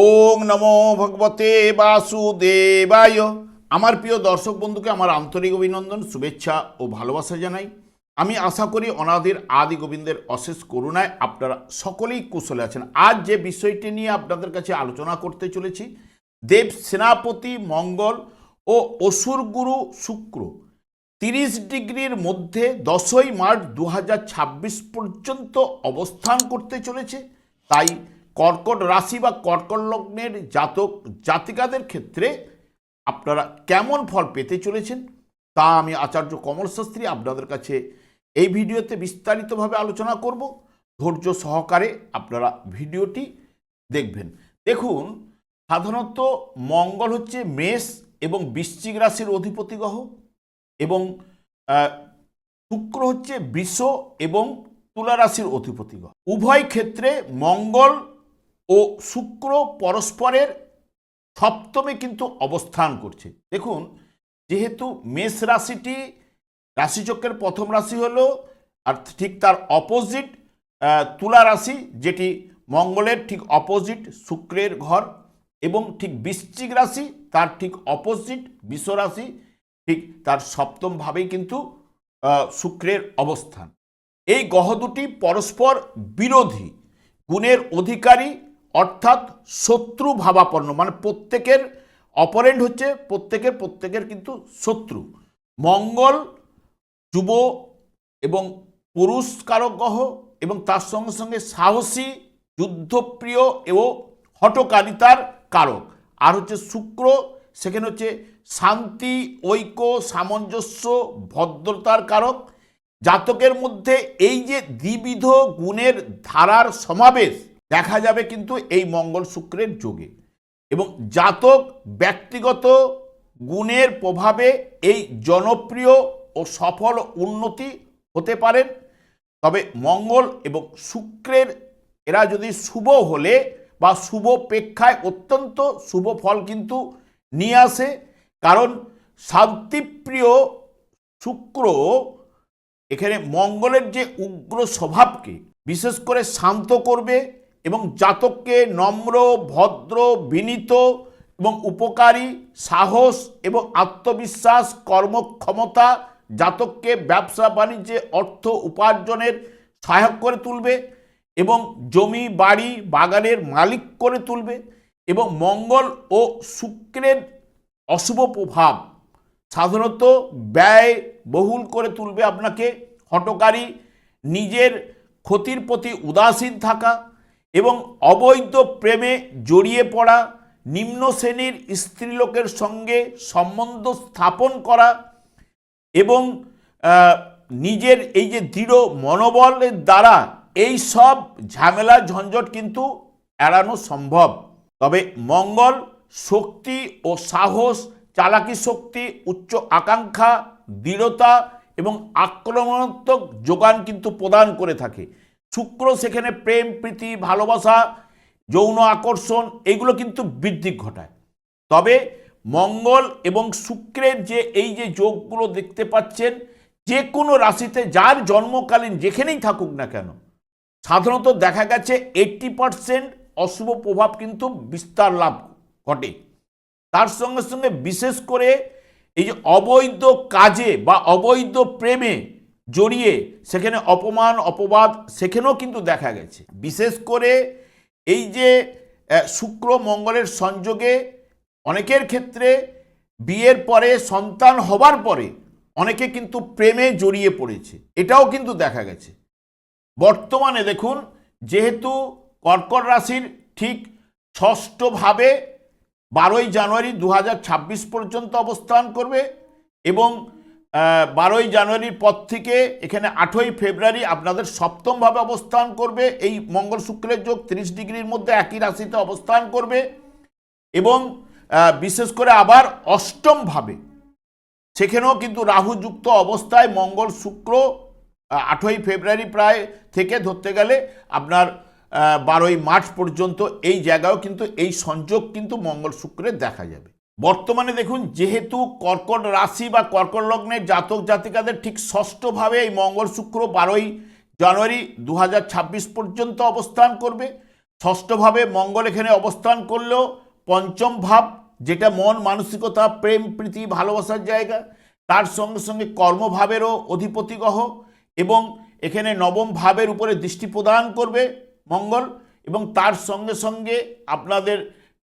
ওং নমো ভগবতে বাসুদেবায়। আমার প্রিয় দর্শক বন্ধুকে আমার আন্তরিক অভিনন্দন, শুভেচ্ছা ও ভালোবাসা জানাই। আমি আশা করি অনাদির আদি গোবিন্দের অশেষ করুণায় আপনারা সকলেই কুশলে আছেন। আজ যে বিষয়টি নিয়ে আপনাদের কাছে আলোচনা করতে চলেছি, দেব সেনাপতি মঙ্গল ও অসুর গুরু শুক্র। তিরিশ ডিগ্রির মধ্যে দশই মার্চ দু হাজার ছাব্বিশ পর্যন্ত অবস্থান করতে চলেছে, তাই কর্কট রাশি বা কর্কট লগ্নের জাতক, জাতিকাদের ক্ষেত্রে আপনারা কেমন ফল পেতে চলেছেন? তা আমি আচার্য কমল শাস্ত্রী আপনাদের কাছে এই ভিডিওতে বিস্তারিতভাবে আলোচনা করব। ধৈর্য সহকারে আপনারা ভিডিওটি দেখবেন। দেখুন, সাধারণত মঙ্গল হচ্ছে মেষ এবং বৃশ্চিক রাশির অধিপতি গ্রহ এবং শুক্র হচ্ছে বৃষ এবং তুলা রাশির অধিপতি গ্রহ। উভয় ক্ষেত্রে মঙ্গল ও শুক্র পরস্পরের সপ্তমে কিন্তু অবস্থান করছে। দেখুন, যেহেতু মেষ রাশিটি রাশিচক্রের প্রথম রাশি হলো, আর ঠিক তার অপোজিট তুলা রাশি, যেটি মঙ্গলের ঠিক অপোজিট শুক্রের ঘর, এবং ঠিক বৃশ্চিক রাশি, তার ঠিক অপোজিট বিশ্ব রাশি, ঠিক তার সপ্তম ভাবেই কিন্তু শুক্রের অবস্থান। এই গ্রহ দুটি পরস্পর বিরোধী, গুণের অধিকারী অর্থাৎ শত্রু ভাবাপন্ন মানে প্রত্যেকের অপরেন্ট হচ্ছে প্রত্যেকের প্রত্যেকের কিন্তু শত্রু। মঙ্গল, যুব এবং পুরুষ কারক গ্রহ এবং তার সঙ্গে সঙ্গে সাহসী, যুদ্ধপ্রিয় এবং হটকারিতার কারক। আর হচ্ছে শুক্র, সেখানে হচ্ছে শান্তি, ঐক্য, সামঞ্জস্য, ভদ্রতার কারক। জাতকের মধ্যে এই যে দ্বিবিধ গুণের ধারার সমাবেশ দেখা যাবে কিন্তু এই মঙ্গল শুক্রের যোগে। এবং জাতক ব্যক্তিগত গুণের প্রভাবে এই জনপ্রিয় ও সফল উন্নতি হতে পারেন। তবে মঙ্গল এবং শুক্রের, এরা যদি শুভ হলে বা শুভ প্রেক্ষায় অত্যন্ত শুভ ফল কিন্তু নিয়ে আসে। কারণ শান্তিপ্রিয় শুক্র এখানে মঙ্গলের যে উগ্র স্বভাবকে বিশেষ করে শান্ত করবে এবং জাতককে নম্র, ভদ্র, বিনীত এবং উপকারী, সাহস এবং আত্মবিশ্বাস, কর্মক্ষমতা জাতককে ব্যবসা, বাণিজ্যে অর্থ উপার্জনের সহায়ক করে তুলবে এবং জমি, বাড়ি, বাগানের মালিক করে তুলবে এবং মঙ্গল ও শুক্রের অশুভ প্রভাব সাধারণত ব্যয় বহুল করে তুলবে আপনাকে হটকারী নিজের ক্ষতির প্রতি উদাসীন থাকা এবং অবৈধ প্রেমে জড়িয়ে পড়া নিম্ন শ্রেণির স্ত্রীলোকের সঙ্গে সম্বন্ধ স্থাপন করা এবং নিজের এই যে দৃঢ় মনোবলের দ্বারা এই সব ঝামেলা ঝঞ্ঝট কিন্তু এড়ানো সম্ভব। তবে মঙ্গল শক্তি ও সাহস, চালাকি শক্তি, উচ্চ আকাঙ্ক্ষা, দৃঢ়তা এবং আক্রমণাত্মক যোগান কিন্তু প্রদান করে থাকে। শুক্র, সেখানে প্রেম, প্রীতি, ভালোবাসা, যৌন আকর্ষণ, এগুলো কিন্তু বৃদ্ধি ঘটায়। তবে মঙ্গল এবং শুক্রের যে এই যে যোগগুলো দেখতে পাচ্ছেন, যে কোনো রাশিতে যার জন্মকালীন যেখানেই থাকুক না কেন, সাধারণত দেখা গেছে এইট্টি পারসেন্ট অশুভ প্রভাব কিন্তু বিস্তার লাভ ঘটে। তার সঙ্গে সঙ্গে বিশেষ করে এই যে অবৈধ কাজে বা অবৈধ প্রেমে জড়িয়ে সেখানে অপমান, অপবাদ সেখানেও কিন্তু দেখা গেছে। বিশেষ করে এই যে শুক্র মঙ্গলের সংযোগে অনেকের ক্ষেত্রে বিয়ের পরে সন্তান হবার পরে অনেকে কিন্তু প্রেমে জড়িয়ে পড়েছে। এটাও কিন্তু দেখা গেছে। বর্তমানে দেখুন, যেহেতু কর্কট রাশির ঠিক ষষ্ঠভাবে বারোই জানুয়ারি দু হাজার ছাব্বিশ পর্যন্ত অবস্থান করবে এবং বারোই জানুয়ারির পর থেকে এখানে আঠই ফেব্রুয়ারি আপনাদের সপ্তমভাবে অবস্থান করবে। এই মঙ্গল শুক্রের যোগ তিরিশ ডিগ্রির মধ্যে একই রাশিতে অবস্থান করবে এবং বিশেষ করে আবার অষ্টমভাবে। সেখানেও কিন্তু রাহুযুক্ত অবস্থায় মঙ্গল শুক্র আঠই ফেব্রুয়ারি প্রায় থেকে ধরতে গেলে আপনার বারোই মার্চ পর্যন্ত এই জায়গায়ও কিন্তু এই সংযোগ কিন্তু মঙ্গল শুক্রের দেখা যাবে। বর্তমানে দেখুন, যেহেতু কর্কট রাশি বা কর্কট লগ্নের জাতক জাতিকাদের ঠিক ষষ্ঠভাবে এই মঙ্গল শুক্র বারোই জানুয়ারি দু হাজার ছাব্বিশ পর্যন্ত অবস্থান করবে। ষষ্ঠভাবে মঙ্গল এখানে অবস্থান করলেও পঞ্চম ভাব, যেটা মন, মানসিকতা, প্রেম, প্রীতি, ভালোবাসার জায়গা। তার সঙ্গে সঙ্গে কর্মভাবেরও অধিপতি গ্রহ এবং এখানে নবম ভাবের উপরে দৃষ্টি প্রদান করবে মঙ্গল এবং তার সঙ্গে সঙ্গে আপনাদের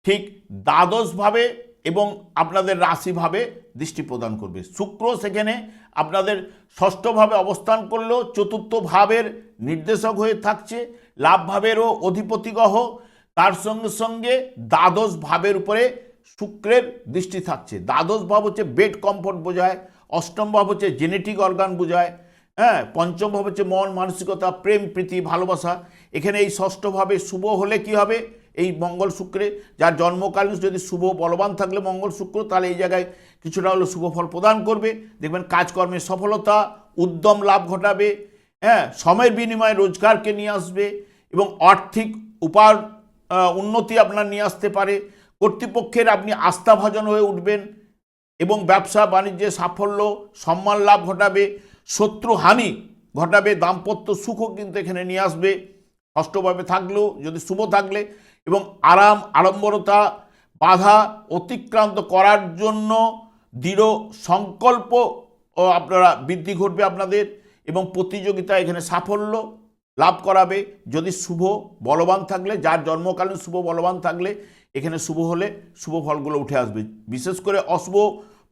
ঠিক দ্বাদশভাবে এবং আপনাদের রাশিভাবে দৃষ্টি প্রদান করবে। শুক্র সেখানে আপনাদের ষষ্ঠভাবে অবস্থান করলেও চতুর্থ ভাবের নির্দেশক হয়ে থাকছে লাভ ভাবেরও অধিপতি গ্রহ তার সঙ্গে সঙ্গে দ্বাদশ ভাবের উপরে শুক্রের দৃষ্টি থাকছে। দ্বাদশ ভাব হচ্ছে বেড কমফোর্ট বোঝায় অষ্টম ভাব হচ্ছে জেনেটিক অর্গান বোঝায় হ্যাঁ পঞ্চম ভাব হচ্ছে মন, মানসিকতা, প্রেম, প্রীতি, ভালোবাসা। এখানে এই ষষ্ঠভাবে শুভ হলে কি হবে? এই মঙ্গল শুক্রে, যার জন্মকালীন যদি শুভ বলবান থাকলে মঙ্গল শুক্র, তাহলে এই জায়গায় কিছুটা হলো শুভ ফল প্রদান করবে। দেখবেন কাজকর্মের সফলতা, উদ্যম লাভ ঘটাবে হ্যাঁ সময়ের বিনিময়ে রোজগারকে নিয়ে আসবে এবং আর্থিক উপার উন্নতি আপনার নিয়ে আসতে পারে। কর্তৃপক্ষের আপনি আস্থাভাজন হয়ে উঠবেন এবং ব্যবসা, বাণিজ্যে সাফল্য, সম্মান লাভ ঘটাবে, শত্রু হানি ঘটাবে, দাম্পত্য সুখও কিন্তু এখানে নিয়ে আসবে। ষষ্ঠভাবে থাকলেও, যদি শুভ থাকলে এবং আরাম, আড়ম্বরতা, বাধা অতিক্রান্ত করার জন্য দৃঢ় সংকল্প, ও আপনারা বৃদ্ধি ঘটবে আপনাদের এবং প্রতিযোগিতা এখানে সাফল্য লাভ করাবে। যদি শুভ বলবান থাকলে, যার জন্মকালীন শুভ বলবান থাকলে, এখানে শুভ হলে শুভ ফলগুলো উঠে আসবে। বিশেষ করে অশুভ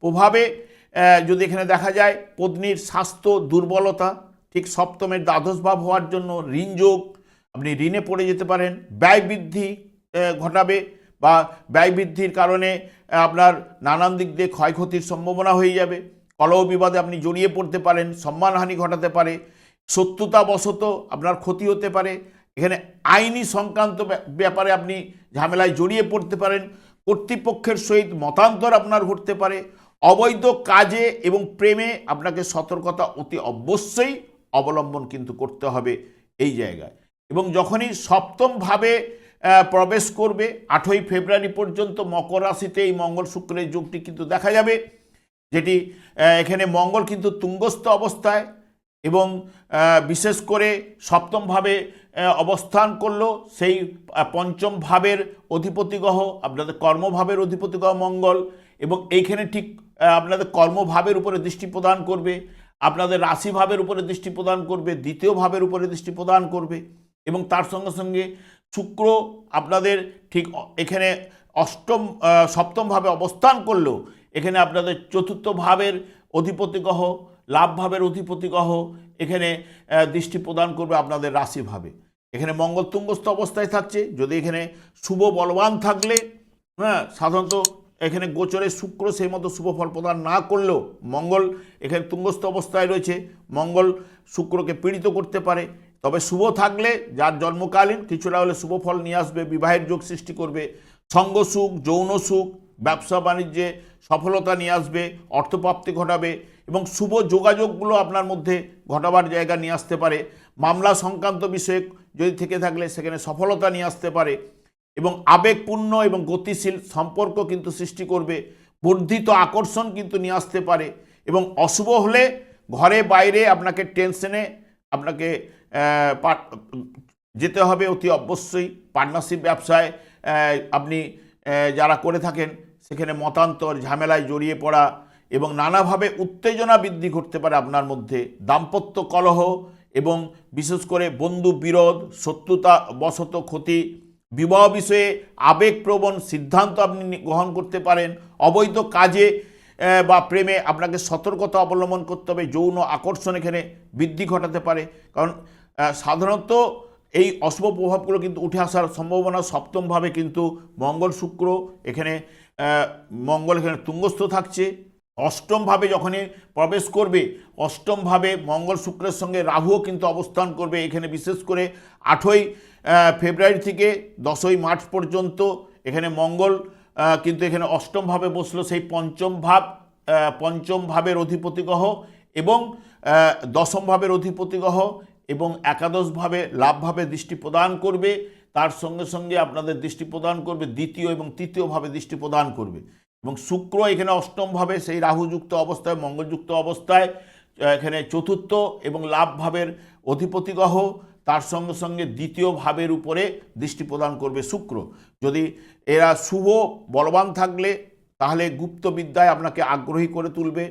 প্রভাবে যদি এখানে দেখা যায় পত্নীর স্বাস্থ্য দুর্বলতা, ঠিক সপ্তমের দ্বাদশ ভাব হওয়ার জন্য ঋণ যোগ আপনি ঋণে পড়ে যেতে পারেন। ব্যয় বৃদ্ধি ঘটাবে বা ব্যয় বৃদ্ধির কারণে আপনার নানান দিক দিয়ে ক্ষয়ক্ষতির সম্ভাবনা হয়ে যাবে। কলহ বিবাদে আপনি জড়িয়ে পড়তে পারেন, সম্মানহানি ঘটাতে পারে, শত্রুতাবশত আপনার ক্ষতি হতে পারে। এখানে আইনি সংক্রান্ত ব্যাপারে আপনি ঝামেলায় জড়িয়ে পড়তে পারেন। কর্তৃপক্ষের সহিত মতান্তর আপনার ঘটতে পারে। অবৈধ কাজে এবং প্রেমে আপনাকে সতর্কতা অতি অবশ্যই অবলম্বন কিন্তু করতে হবে এই জায়গায়। এবং যখনই সপ্তমভাবে প্রবেশ করবে। আঠই ফেব্রুয়ারি পর্যন্ত মকর রাশিতে এই মঙ্গল শুক্রের যুগটি কিন্তু দেখা যাবে, যেটি এখানে মঙ্গল কিন্তু তুঙ্গস্থ অবস্থায় এবং বিশেষ করে সপ্তমভাবে অবস্থান করল। সেই পঞ্চম ভাবের অধিপতি আপনাদের কর্মভাবের অধিপতি মঙ্গল এবং এইখানে ঠিক আপনাদের কর্মভাবের উপরে দৃষ্টি প্রদান করবে, আপনাদের রাশিভাবের উপরে দৃষ্টি প্রদান করবে, দ্বিতীয় ভাবের উপরে দৃষ্টি প্রদান করবে এবং তার সঙ্গে সঙ্গে শুক্র আপনাদের ঠিক এখানে অষ্টম সপ্তমভাবে অবস্থান করলেও এখানে আপনাদের চতুর্থ ভাবের অধিপতি গ্রহ লাভ ভাবের অধিপতি গ্রহ এখানে দৃষ্টি প্রদান করবে আপনাদের রাশিভাবে। এখানে মঙ্গল তুঙ্গস্থ অবস্থায় থাকছে। যদি এখানে শুভ বলবান থাকলে হ্যাঁ সাধারণত এখানে গোচরে শুক্র সেই মতো শুভ ফল প্রদান না করলেও মঙ্গল এখানে তুঙ্গস্থ অবস্থায় রয়েছে। মঙ্গল শুক্রকে পীড়িত করতে পারে। তবে শুভ থাকলে, যার জন্মকালীন, কিছুটা হলে শুভ ফল নিয়ে আসবে, বিবাহের যোগ সৃষ্টি করবে, সঙ্গ সুখ, যৌন সুখ, ব্যবসা বাণিজ্যে সফলতা নিয়ে আসবে, অর্থপ্রাপ্তি ঘটাবে এবং শুভ যোগাযোগগুলো আপনার মধ্যে ঘটাবার জায়গা নিয়ে আসতে পারে। মামলা সংক্রান্ত বিষয়ে যদি থেকে থাকলে, সেখানে সফলতা নিয়ে আসতে পারে এবং আবেগপূর্ণ এবং গতিশীল সম্পর্ক কিন্তু সৃষ্টি করবে, বর্ধিত আকর্ষণ কিন্তু নিয়ে আসতে পারে এবং অশুভ হলে ঘরে, বাইরে আপনাকে টেনশনে, আপনাকে যেতে হবে অতি অবশ্যই পার্টনারশিপ ব্যবসায়। আপনি যারা করে থাকেন, সেখানে মতান্তর, ঝামেলায় জড়িয়ে পড়া এবং নানাভাবে উত্তেজনা বৃদ্ধি ঘটতে পারে আপনার মধ্যে। দাম্পত্য কলহ এবং বিশেষ করে বন্ধু বিরোধ, শত্রুতা বশত ক্ষতি, বিবাহ বিষয়ে আবেগপ্রবণ সিদ্ধান্ত আপনি গ্রহণ করতে পারেন। অবৈধ কাজে বা প্রেমে আপনাকে সতর্কতা অবলম্বন করতে হবে। যৌন আকর্ষণ এখানে বৃদ্ধি ঘটাতে পারে। কারণ সাধারণত এই অশুভ প্রভাবগুলো কিন্তু উঠে আসার সম্ভাবনা সপ্তমভাবে কিন্তু মঙ্গল শুক্র, এখানে মঙ্গল এখানে তুঙ্গস্থ থাকছে। অষ্টমভাবে যখনই প্রবেশ করবে, অষ্টমভাবে মঙ্গল শুক্রের সঙ্গে রাহুও কিন্তু অবস্থান করবে এখানে বিশেষ করে আঠই ফেব্রুয়ারি থেকে দশই মার্চ পর্যন্ত। এখানে মঙ্গল কিন্তু এখানে অষ্টমভাবে বসল সেই পঞ্চম ভাব পঞ্চম ভাবের এবং দশম ভাবের এবং একাদশভাবে লাভভাবে দৃষ্টি প্রদান করবে। তার সঙ্গে সঙ্গে আপনাদের দৃষ্টি প্রদান করবে, দ্বিতীয় এবং তৃতীয়ভাবে দৃষ্টি প্রদান করবে। এবং শুক্র এখানে অষ্টমভাবে, সেই রাহুযুক্ত অবস্থায়, মঙ্গলযুক্ত অবস্থায় এখানে চতুর্থ এবং লাভ ভাবের অধিপতি গ্রহ তার সঙ্গে সঙ্গে দ্বিতীয় ভাবের উপরে দৃষ্টি প্রদান করবে শুক্র। যদি এরা শুভ, বলবান থাকলে, তাহলে গুপ্ত বিদ্যায় আপনাকে আগ্রহী করে তুলবে।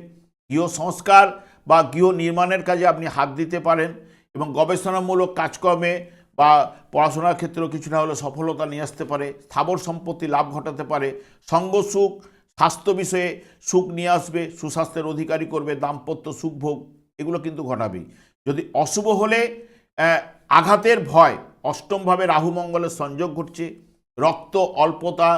গৃহ সংস্কার বা গৃহ নির্মাণের কাজে আপনি হাত দিতে পারেন। এবং গবেষণামূলক কাজকর্মে বা পড়াশোনার ক্ষেত্রেও কিছু না হলে সফলতা নিয়ে আসতে পারে, স্থাবর সম্পত্তি লাভ ঘটাতে পারে, সঙ্গ সুখ, স্বাস্থ্য বিষয়ে সুখ নিয়ে আসবে, সুস্বাস্থ্যের অধিকারী করবে, দাম্পত্য সুখ ভোগ, এগুলো কিন্তু ঘটাবেই। যদি অশুভ হলে আঘাতের ভয় অষ্টমভাবে রাহু মঙ্গলের সংযোগ ঘটছে, রক্ত, অল্পতা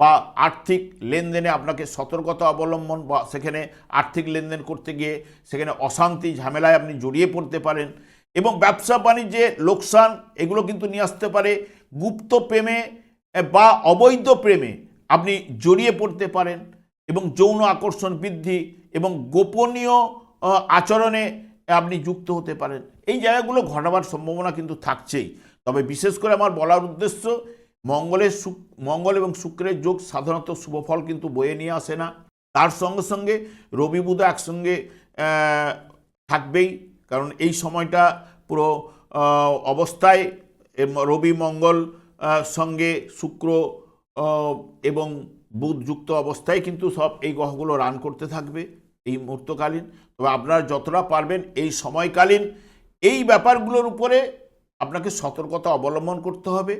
বা আর্থিক লেনদেনে আপনাকে সতর্কতা অবলম্বন বা সেখানে আর্থিক লেনদেন করতে গিয়ে সেখানে অশান্তি, ঝামেলায় আপনি জড়িয়ে পড়তে পারেন এবং ব্যবসা বাণিজ্যে লোকসান, এগুলো কিন্তু নিয়ে আসতে পারে। গুপ্ত প্রেমে বা অবৈধ প্রেমে আপনি জড়িয়ে পড়তে পারেন এবং যৌন আকর্ষণ বৃদ্ধি এবং গোপনীয় আচরণে আপনি যুক্ত হতে পারেন। এই জায়গাগুলো ঘটাবার সম্ভাবনা কিন্তু থাকছেই। তবে বিশেষ করে আমার বলার উদ্দেশ্য, মঙ্গলের মঙ্গল এবং শুক্রের যোগ সাধারণত শুভফল কিন্তু বয়ে নিয়ে আসে না। তার সঙ্গে সঙ্গে রবি বুধ একসঙ্গে থাকবেই। কারণ এই সময়টা পুরো অবস্থায় রবি মঙ্গল সঙ্গে শুক্র এবং বুধ যুক্ত অবস্থায় কিন্তু সব এই গ্রহগুলো রান করতে থাকবে এই মুহূর্তকালীন। তবে আপনারা যতটা পারবেন এই সময়কালীন এই ব্যাপারগুলোর উপরে আপনাকে সতর্কতা অবলম্বন করতে হবে।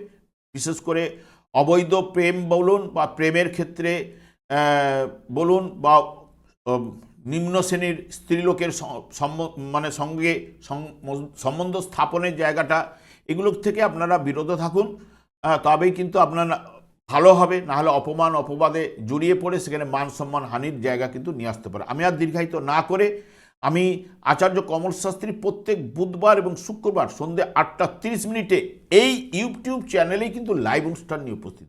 বিশেষ করে অবৈধ প্রেম বলুন বা প্রেমের ক্ষেত্রে বলুন বা নিম্ন শ্রেণির স্ত্রীলোকের মানে সঙ্গে সম্বন্ধ স্থাপনের জায়গাটা, এগুলোর থেকে আপনারা বিরত থাকুন। তবেই কিন্তু আপনার ভালো হবে, নাহলে অপমান, অপবাদে জড়িয়ে পড়ে সেখানে মান সম্মান হানির জায়গা কিন্তু নিয়ে আসতে পারে। আমি আর দীর্ঘায়িত না করে আমি আচার্য কমল শাস্ত্রী প্রত্যেক বুধবার এবং শুক্রবার সন্ধ্যে আটটা তিরিশ মিনিটে এই ইউটিউব চ্যানেলেই কিন্তু লাইভ অনুষ্ঠান নিয়ে উপস্থিত।